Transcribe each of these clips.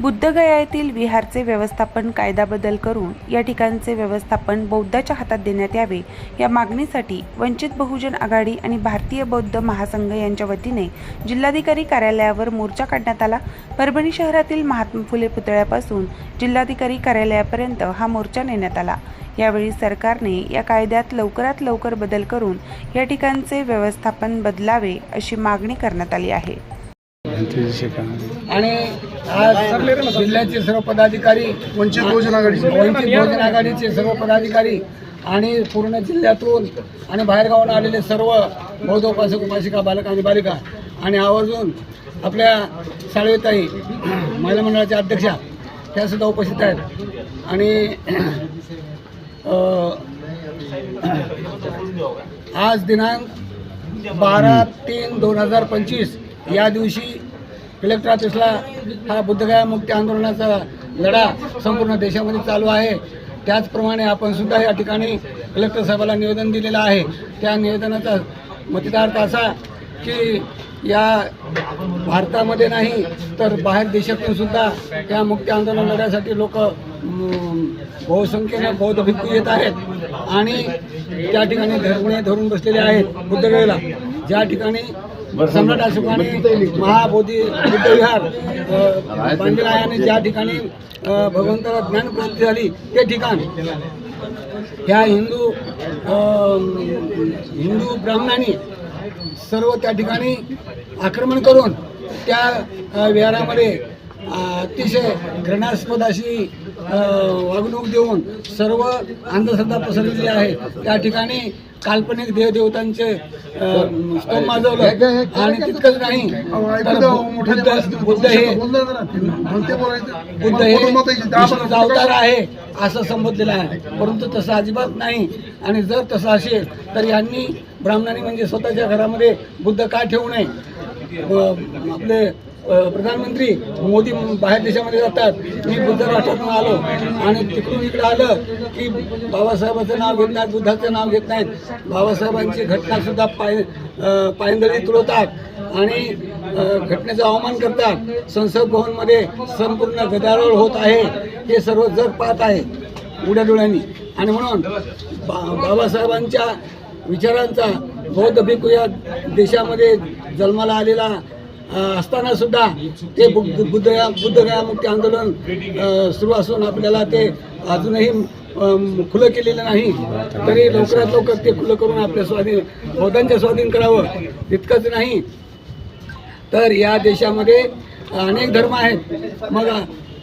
बुद्धगया येथील विहारचे व्यवस्थापन कायदा बदल करून या ठिकाणचे व्यवस्थापन बौद्धाच्या हातात देण्यात यावे या मागणीसाठी वंचित बहुजन आघाडी आणि भारतीय बौद्ध महासंघ यांच्या वतीने जिल्हाधिकारी कार्यालयावर मोर्चा काढण्यात आला. परभणी शहरातील महात्मा फुले पुतळ्यापासून जिल्हाधिकारी कार्यालयापर्यंत हा मोर्चा नेण्यात आला. यावेळी सरकारने या कायद्यात लवकरात लवकर बदल करून या ठिकाणचे व्यवस्थापन बदलावे अशी मागणी करण्यात आली आहे. आणि आज जिल्ह्याचे सर्व पदाधिकारी वंचित बहुजन आघाडी वंचित बहुजन आघाडीचे सर्व पदाधिकारी आणि पूर्ण जिल्ह्यातून आणि बाहेरगावाहून आलेले सर्व बौद्ध उपासक उपासिका बालक आणि बालिका आणि आवर्जून आपल्या साळवेताई महिला मंडळाच्या अध्यक्षा त्यासुद्धा उपस्थित आहेत. आणि आज दिनांक बारा तीन दोन हजार पंचवीस या दिवशी कलेक्टर ऑफिसला हा बुद्धगया मुक्ती आंदोलनाचा लढा संपूर्ण देशामध्ये चालू आहे. त्याचप्रमाणे आपण सुद्धा या ठिकाणी कलेक्टर साहेबाला निवेदन दिलेलं आहे. त्या निवेदनाचा मतिदार्थ असा की या भारतामध्ये नाही तर बाहेर देशातून सुद्धा या मुक्ती आंदोलन लढ्यासाठी लोक बहुसंख्येनं बौद्ध भिक्खू येत आहेत आणि त्या ठिकाणी धर्मणे धरून बसलेले आहेत बुद्धगयेला. ज्या ठिकाणी सम्राट अशोकाने महाबोधी बुद्धविहार आणि ज्या ठिकाणी भगवंताला ज्ञानप्राप्ती झाली ते ठिकाण. ह्या हिंदू हिंदू ब्राह्मणांनी सर्व त्या ठिकाणी आक्रमण करून त्या विहारामध्ये अतिशय घृणास्पद अशी वागणूक देऊन सर्व अंधश्रद्धा पसरलेली आहे. त्या ठिकाणी काल्पनिक देवदेवतांचे स्तंभ माजवलं. आणि तितकंच नाही बुद्ध बुद्ध हे बुद्ध हे अवतार आहे असं संबोधलेलं आहे. परंतु तसं अजिबात नाही. आणि जर तसं असेल तर यांनी ब्राह्मणांनी म्हणजे स्वतःच्या घरामध्ये बुद्ध का ठेवू नये? आपले प्रधानमंत्री मोदी बाहेर देशामध्ये जातात. मी बुद्ध राष्ट्रातून आलो आणि तिकडून इकडे आलं की बाबासाहेबाचं नाव घेत नाहीत बुद्धाचं नाव घेत नाहीत. बाबासाहेबांची घटनासुद्धा पाय पायंदळी तुळवतात आणि घटनेचं घटनेचा अवमान करतात. संसद भवनमध्ये संपूर्ण गदारोळ होत आहे. हे सर्व जग पाहत आहे. उड्या डोळ्यांनी. आणि म्हणून बा बाबासाहेबांच्या विचारांचा बौद्ध भिकू या देशामध्ये जन्माला आलेला असताना सुद्धा ते बुद्ध बुद्धगया मुक्ती आंदोलन सुरू असून आपल्याला ते अजूनही खुलं केलेलं नाही. तरी लवकरात लवकर ते खुलं करून आपल्या स्वाधीन बौद्धांच्या स्वाधीन करावं तितकंच नाही. तर या देशामध्ये अनेक धर्म आहेत. मग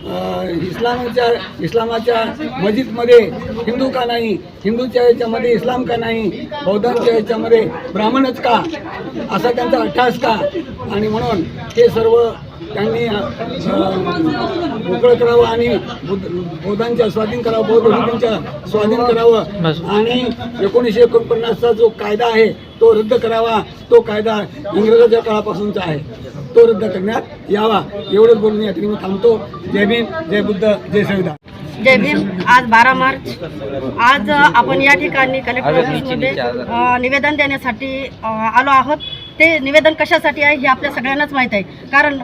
इस्लामाच्या इस्लामाच्या मस्जिदमध्ये हिंदू का नाही? हिंदूच्या याच्यामध्ये इस्लाम का नाही? बौद्धांच्या याच्यामध्ये ब्राह्मणच का? असा त्यांचा अट्टास का? आणि म्हणून हे सर्व त्यांनी मोकळं करावं आणि बुद्ध बौद्धांच्या स्वाधीन करावं बौद्ध भिक्खूंच्या स्वाधीन करावं. आणि एकोणीसशे एकोणपन्नासचा जो कायदा आहे तो रद्द करावा. तो कायदा इंग्रजाच्या काळापासूनचा आहे. तो रद्द करण्यात यावा. एवढंच बोलून या ठिकाणी थांबतो. जय भीम जय बुद्ध जय संविधान. जय भीम आज बारा मार्च. आज आपण या ठिकाणी कलेक्टर ऑफिसमध्ये निवेदन देण्यासाठी आलो आहोत. ते निवेदन कशासाठी आहे हे आपल्या सगळ्यांनाच माहीत आहे. कारण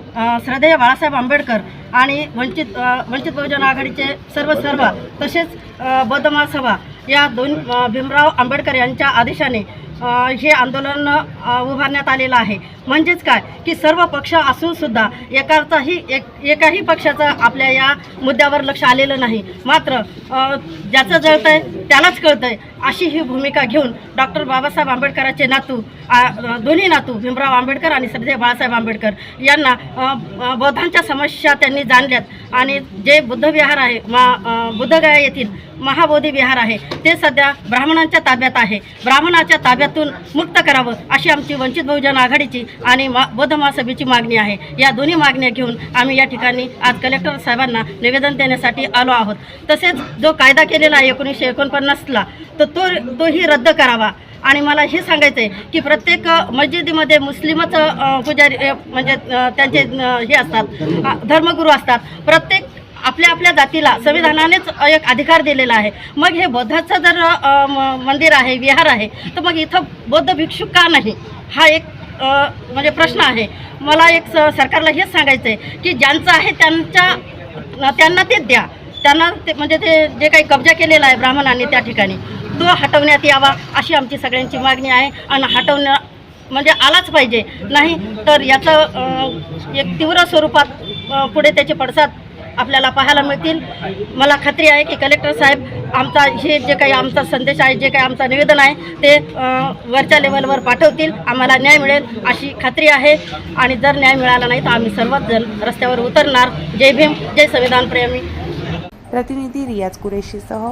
श्रद्धेय बाळासाहेब आंबेडकर आणि वंचित वंचित बहुजन आघाडीचे सर्व सर्व तसेच बौद्ध महासभा या दोन भीमराव आंबेडकर यांच्या आदेशाने हे आंदोलन उभारण्यात आलेलं आहे. म्हणजेच काय? की सर्व पक्ष असूनसुद्धा एकाचाही एक एकाही पक्षाचं आपल्या या मुद्द्यावर लक्ष आलेलं नाही. मात्र ज्याचं जळतं आहे त्यालाच कळतं आहे अशी ही भूमिका घेऊन डॉक्टर बाबासाहेब आंबेडकरांचे नातू आ, दोन्ही नातू भीमराव आंबेडकर आणि श्रद्धेय बाळासाहेब आंबेडकर यांना बौद्धांच्या समस्या त्यांनी जाणल्यात. आणि जे बुद्धविहार आहे मा बुद्धगया येथील महाबोधी विहार आहे ते सध्या ब्राह्मणांच्या ताब्यात आहे. ब्राह्मणाच्या ताब्यातून मुक्त करावं अशी आमची वंचित बहुजन आघाडीची आणि मा बौद्ध महासभेची मागणी आहे. या दोन्ही मागण्या घेऊन आम्ही या ठिकाणी आज कलेक्टर साहेबांना निवेदन देण्यासाठी आलो आहोत. तसेच जो कायदा केलेला आहे एकोणीसशे एकोणपन्नासला तर तो तोही रद्द करावा. आणि मला हे सांगायचं आहे की प्रत्येक मस्जिदीमध्ये मुस्लिमच पुजारी म्हणजे त्यांचे हे असतात धर्मगुरू असतात. प्रत्येक आपल्या आपल्या जातीला संविधानानेच एक अधिकार दिलेला आहे. मग हे बौद्धाचं जर म- मंदिर आहे विहार आहे तर मग इथं बौद्ध भिक्षू का नाही? हा एक म्हणजे प्रश्न आहे. मला एक स- सरकारला हेच सांगायचं आहे की ज्यांचं आहे त्यांच्या त्यांना ते द्या. त्यांना ते म्हणजे ते जे काही कब्जा केलेला आहे ब्राह्मणांनी त्या ठिकाणी. तो हटवण्यात यावा अशी आमची सगळ्यांची मागणी आहे. आणि हटवणं म्हणजे आलाच पाहिजे. नाही तर याचं एक तीव्र स्वरूपात पुढे त्याचे पडसाद आपल्याला पाहायला मिळतील. मला खात्री आहे की कलेक्टर साहेब आमचा हे जे काही आमचा संदेश आहे जे काही आमचं निवेदन आहे ते वरच्या लेवलवर पाठवतील. आम्हाला न्याय मिळेल अशी खात्री आहे. आणि जर न्याय मिळाला नाही तर आम्ही सर्वच जण रस्त्यावर उतरणार. जय भीम जय संविधान प्रेमी. प्रतिनिधी रियाज कुरेशीसह